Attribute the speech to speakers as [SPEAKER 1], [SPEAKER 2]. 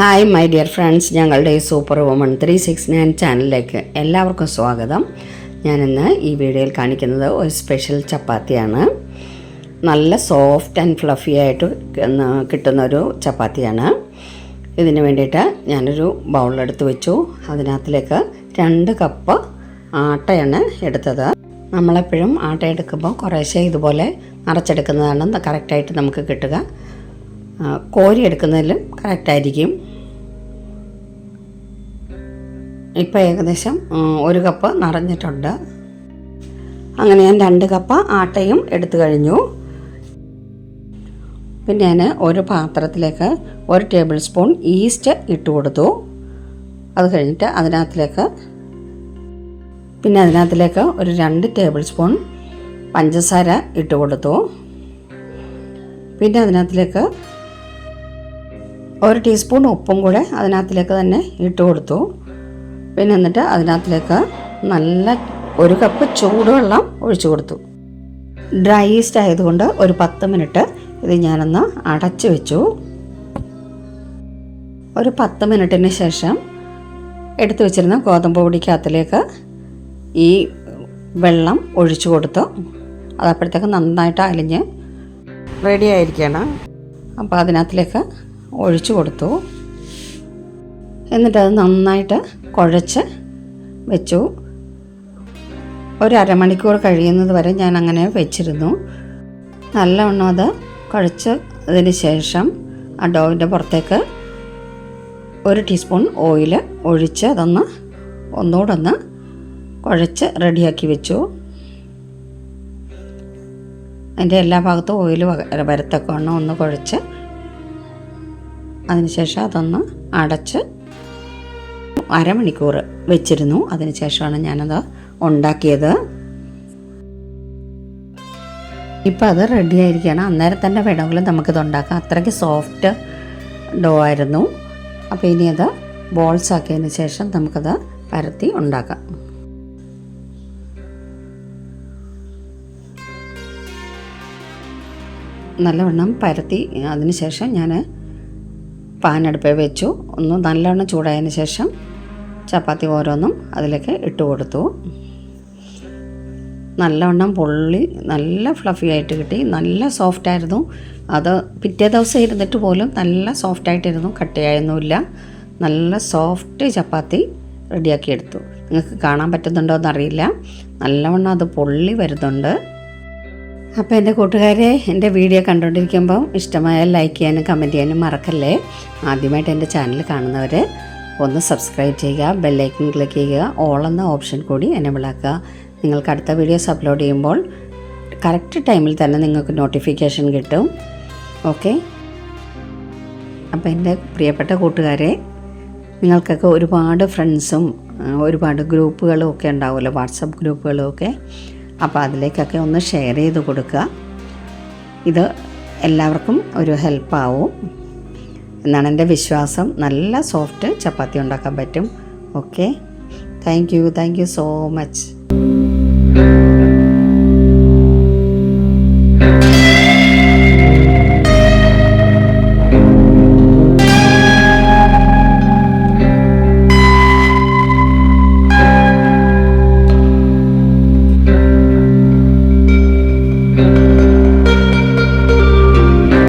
[SPEAKER 1] Hi my dear friends ഞങ്ങളുടെ ഈ super woman three six nine ചാനലിലേക്ക് എല്ലാവർക്കും സ്വാഗതം. ഞാനിന്ന് ഈ വീഡിയോയിൽ കാണിക്കുന്നത് ഒരു സ്പെഷ്യൽ ചപ്പാത്തിയാണ്. നല്ല സോഫ്റ്റ് ആൻഡ് ഫ്ലഫി ആയിട്ട് കിട്ടുന്ന- ഒരു ചപ്പാത്തിയാണ്. ഇതിന് വേണ്ടിയിട്ട് ഞാനൊരു ബൗളെടുത്ത് വെച്ചു. അതിനകത്തിലേക്ക് രണ്ട് കപ്പ് ആട്ടയാണ് എടുത്തത്. നമ്മളെപ്പോഴും ആട്ട എടുക്കുമ്പോൾ കുറേശ്ശെ ഇതുപോലെ നിറച്ചെടുക്കുന്നതാണ് കറക്റ്റായിട്ട് നമുക്ക് കിട്ടുക. കോരി എടുക്കുന്നതിലും കറക്റ്റായിരിക്കും ഇപ്പോൾ ഏകദേശം ഒരു കപ്പ് നിറഞ്ഞിട്ടുണ്ട്. അങ്ങനെ ഞാൻ രണ്ട് കപ്പ് ആട്ടയും എടുത്തു കഴിഞ്ഞു. പിന്നെ ഞാൻ ഒരു പാത്രത്തിലേക്ക് ഒരു ടേബിൾ സ്പൂൺ ഈസ്റ്റ് ഇട്ട് കൊടുത്തു. അത് കഴിഞ്ഞിട്ട് അതിനകത്തിലേക്ക് പിന്നെ അതിനകത്തിലേക്ക് ഒരു രണ്ട് ടേബിൾ സ്പൂൺ പഞ്ചസാര ഇട്ട് കൊടുത്തു. പിന്നെ അതിനകത്തിലേക്ക് ഒരു ടീസ്പൂൺ ഉപ്പും കൂടെ അതിനകത്തിലേക്ക് തന്നെ ഇട്ട് കൊടുത്തു. പിന്നെ എന്നിട്ട് അതിനകത്തിലേക്ക് നല്ല ഒരു കപ്പ് ചൂടുവെള്ളം ഒഴിച്ചു കൊടുത്തു. ഡ്രൈ ഈസ്റ്റ് ആയതുകൊണ്ട് ഒരു പത്ത് മിനിറ്റ് ഇത് ഞാനൊന്ന് അടച്ചു വെച്ചു. ഒരു പത്ത് മിനിറ്റിന് ശേഷം എടുത്തു വെച്ചിരുന്ന ഗോതമ്പ് പൊടിക്കകത്തിലേക്ക് ഈ വെള്ളം ഒഴിച്ചു കൊടുത്തു. അതപ്പോഴത്തേക്ക് നന്നായിട്ട് അലിഞ്ഞ് റെഡി ആയിരിക്കണം അപ്പോൾ അതിനകത്തിലേക്ക് ഒഴിച്ചു കൊടുത്തു. എന്നിട്ടത് നന്നായിട്ട് കുഴച്ച് വെച്ചു. ഒരു അരമണിക്കൂർ കഴിയുന്നത് വരെ ഞാൻ അങ്ങനെ വെച്ചിരുന്നു. നല്ലവണ്ണം അത് കുഴച്ച് അതിന് ശേഷം ആ ഡോവിന്റെ പുറത്തേക്ക് ഒരു ടീസ്പൂൺ ഓയിൽ ഒഴിച്ച് അതൊന്ന് ഒന്നുകൂടെ ഒന്ന് കുഴച്ച് റെഡിയാക്കി വെച്ചു. അതിന്റെ എല്ലാ ഭാഗത്തും ഓയിൽ വരത്തക്കവണ്ണം ഒന്ന് കുഴച്ച് അതിനുശേഷം അതൊന്ന് അടച്ച് അരമണിക്കൂർ വെച്ചിരുന്നു. അതിനുശേഷമാണ് ഞാനത് ഉണ്ടാക്കിയത്. ഇപ്പം അത് റെഡി ആയിരിക്കുകയാണ്. അന്നേരം തന്നെ വേണമെങ്കിലും നമുക്കിത് ഉണ്ടാക്കാം. അത്രയ്ക്ക് സോഫ്റ്റ് ഡോ ആയിരുന്നു. അപ്പോൾ ഇനി അത് ബോൾസ് ആക്കിയതിന് ശേഷം നമുക്കത് പരത്തി ഉണ്ടാക്കാം. നല്ലവണ്ണം പരത്തി അതിന് ശേഷം ഞാൻ പാൻ അടുപ്പിൽ വെച്ചു. ഒന്ന് നല്ലവണ്ണം ചൂടായതിന് ശേഷം ചപ്പാത്തി ഓരോന്നും അതിലേക്ക് ഇട്ട് കൊടുത്തു. നല്ലവണ്ണം പൊള്ളി നല്ല ഫ്ലഫി ആയിട്ട് കിട്ടി. നല്ല സോഫ്റ്റ് ആയിരുന്നു. അത് പിറ്റേ ദിവസം ഇരുന്നിട്ട് പോലും നല്ല സോഫ്റ്റ് ആയിട്ടിരുന്നു. കട്ടിയായൊന്നുമില്ല. നല്ല സോഫ്റ്റ് ചപ്പാത്തി റെഡിയാക്കി എടുത്തു. നിങ്ങൾക്ക് കാണാൻ പറ്റുന്നുണ്ടോ എന്നറിയില്ല. നല്ലവണ്ണം അത് പൊള്ളി വരുന്നുണ്ട്. അപ്പോൾ എന്റെ കൂട്ടുകാരെ എന്റെ വീഡിയോ കണ്ടുകൊണ്ടിരിക്കുമ്പോൾ ഇഷ്ടമായാൽ ലൈക്ക് ചെയ്യാനും കമന്റ് ചെയ്യാനും മറക്കല്ലേ? ആദ്യമായിട്ട് എന്റെ ചാനൽ കാണുന്നവർ ഒന്ന് സബ്സ്ക്രൈബ് ചെയ്യുക ബെല്ലൈക്കൺ ക്ലിക്ക് ചെയ്യുക ഓൾ എന്ന ഓപ്ഷൻ കൂടി എനേബിൾ ആക്കുക. നിങ്ങൾക്ക് അടുത്ത വീഡിയോസ് അപ്ലോഡ് ചെയ്യുമ്പോൾ കറക്റ്റ് ടൈമിൽ തന്നെ നിങ്ങൾക്ക് നോട്ടിഫിക്കേഷൻ കിട്ടും. ഓക്കെ അപ്പോൾ എന്റെ പ്രിയപ്പെട്ട കൂട്ടുകാരെ നിങ്ങൾക്കൊക്കെ ഒരുപാട് ഫ്രണ്ട്സും ഒരുപാട് ഗ്രൂപ്പുകളും ഒക്കെ ഉണ്ടാവുമല്ലോ വാട്സപ്പ് ഗ്രൂപ്പുകളും ഒക്കെ. അപ്പോൾ അതിലേക്കൊക്കെ ഒന്ന് ഷെയർ ചെയ്ത് കൊടുക്കുക. ഇത് എല്ലാവർക്കും ഒരു ഹെൽപ്പാവും എന്നാണ് എന്റെ വിശ്വാസം. നല്ല സോഫ്റ്റ് ചപ്പാത്തി ഉണ്ടാക്കാൻ പറ്റും. Okay thank you thank you so much